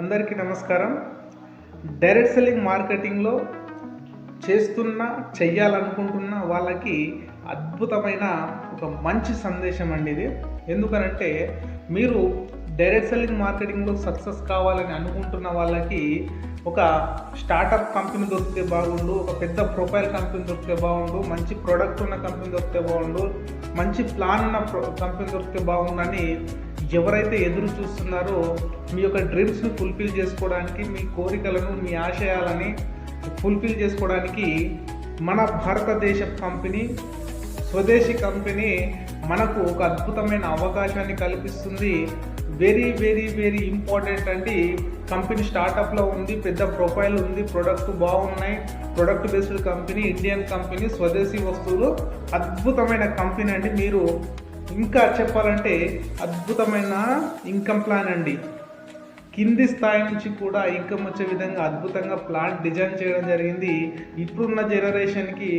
అందరికీ నమస్కారం. Direct selling మార్కెటింగ్లో చేస్తున్న చెయ్యాలనుకుంటున్న వాళ్ళకి అద్భుతమైన ఒక మంచి సందేశం అండి ఇది. ఎందుకనంటే మీరు డైరెక్ట్ సెల్లింగ్ మార్కెటింగ్లో సక్సెస్ కావాలని అనుకుంటున్న వాళ్ళకి ఒక స్టార్టప్ కంపెనీ దొరికితే బాగుండు ఒక పెద్ద ప్రొఫైల్ కంపెనీ దొరికితే బాగుండు మంచి ప్రోడక్ట్ ఉన్న కంపెనీ దొరికితే బాగుండు మంచి ప్లాన్ ఉన్న కంపెనీ దొరికితే బాగుండు అని ఎవరైతే ఎదురు చూస్తున్నారో మీ యొక్క డ్రీమ్స్ను ఫుల్ఫిల్ చేసుకోవడానికి మీ కోరికలను మీ ఆశయాలని ఫుల్ఫిల్ చేసుకోవడానికి మన భారతదేశ కంపెనీ స్వదేశీ కంపెనీ మనకు ఒక అద్భుతమైన అవకాశాన్ని కల్పిస్తుంది. వెరీ వెరీ వెరీ ఇంపార్టెంట్ అండి. కంపెనీ స్టార్టప్లో ఉంది పెద్ద ప్రొఫైల్ ఉంది ప్రొడక్ట్ బాగున్నాయి. Product based company Indian company స్వదేశీ వస్తువులు అద్భుతమైన కంపెనీ అండి మీరు ఇంకా చెప్పాలంటే అద్భుతమైన ఇన్కమ్ ప్లాన్ అండి. కింది స్థాయి నుంచి కూడా ఇన్కమ్ వచ్చే విధంగా అద్భుతంగా ప్లాంట్ డిజైన్ చేయడం జరిగింది. ఇప్పుడున్న జనరేషన్కి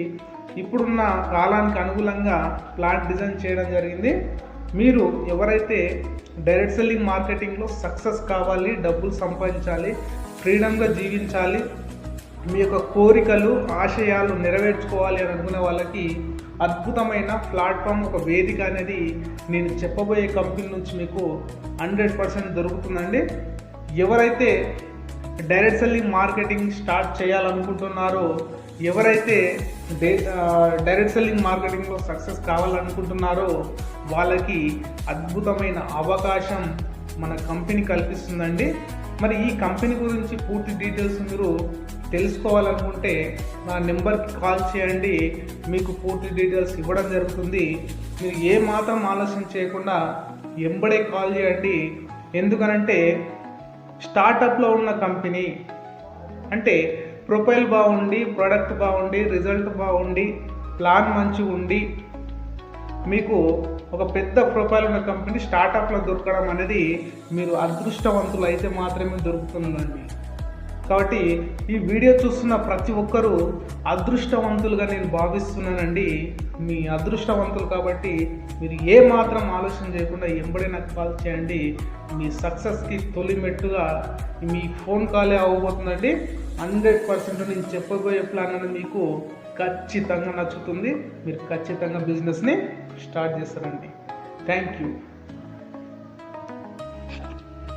ఇప్పుడున్న కాలానికి అనుగుణంగా ప్లాంట్ డిజైన్ చేయడం జరిగింది. మీరు ఎవరైతే డైరెక్ట్ సెల్లింగ్ మార్కెటింగ్లో సక్సెస్ కావాలి డబ్బులు సంపాదించాలి ఫ్రీడమ్గా జీవించాలి మీ యొక్క కోరికలు ఆశయాలు నెరవేర్చుకోవాలి అని అనుకునే వాళ్ళకి అద్భుతమైన ప్లాట్ఫామ్ ఒక వేదిక అనేది నేను చెప్పబోయే కంపెనీ నుంచి మీకు హండ్రెడ్ పర్సెంట్ దొరుకుతుందండి. ఎవరైతే డైరెక్ట్ సెల్లింగ్ మార్కెటింగ్ స్టార్ట్ చేయాలనుకుంటున్నారో ఎవరైతే డే డైరెక్ట్ సెల్లింగ్ మార్కెటింగ్లో సక్సెస్ కావాలనుకుంటున్నారో వాళ్ళకి అద్భుతమైన అవకాశం మన కంపెనీ కల్పిస్తుందండి. మరి ఈ కంపెనీ గురించి పూర్తి డీటెయిల్స్ మీరు తెలుసుకోవాలనుకుంటే నా నెంబర్కి కాల్ చేయండి. మీకు పూర్తి డీటెయిల్స్ ఇవ్వడం జరుగుతుంది. మీరు ఏ మాత్రం ఆలస్యం చేయకుండా ఎంబడే కాల్ చేయండి. ఎందుకనంటే స్టార్టప్లో ఉన్న కంపెనీ అంటే ప్రొఫైల్ బాగుండి ప్రోడక్ట్ బాగుండి రిజల్ట్ బాగుండి ప్లాన్ మంచిగా ఉండి మీకు ఒక పెద్ద ప్రొఫైల్ ఉన్న కంపెనీ స్టార్టప్లో దొరకడం అనేది మీరు అదృష్టవంతులు అయితే మాత్రమే దొరుకుతుందండి. కాబట్టి ఈ వీడియో చూస్తున్న ప్రతి ఒక్కరూ అదృష్టవంతులుగా నేను భావిస్తున్నానండి. మీ అదృష్టవంతులు కాబట్టి మీరు ఏ మాత్రం ఆలోచన చేయకుండా ఎంబడే నాకు కాల్ చేయండి. మీ సక్సెస్కి తొలి మెట్టుగా మీ ఫోన్ కాలే అవ్వబోతుందండి హండ్రెడ్ పర్సెంట్ నేను చెప్పబోయే ప్లాన్ అనేది మీకు ఖచ్చితంగా నచ్చుతుంది. మీరు ఖచ్చితంగా బిజినెస్ని స్టార్ట్ చేస్తారండి. Thank you.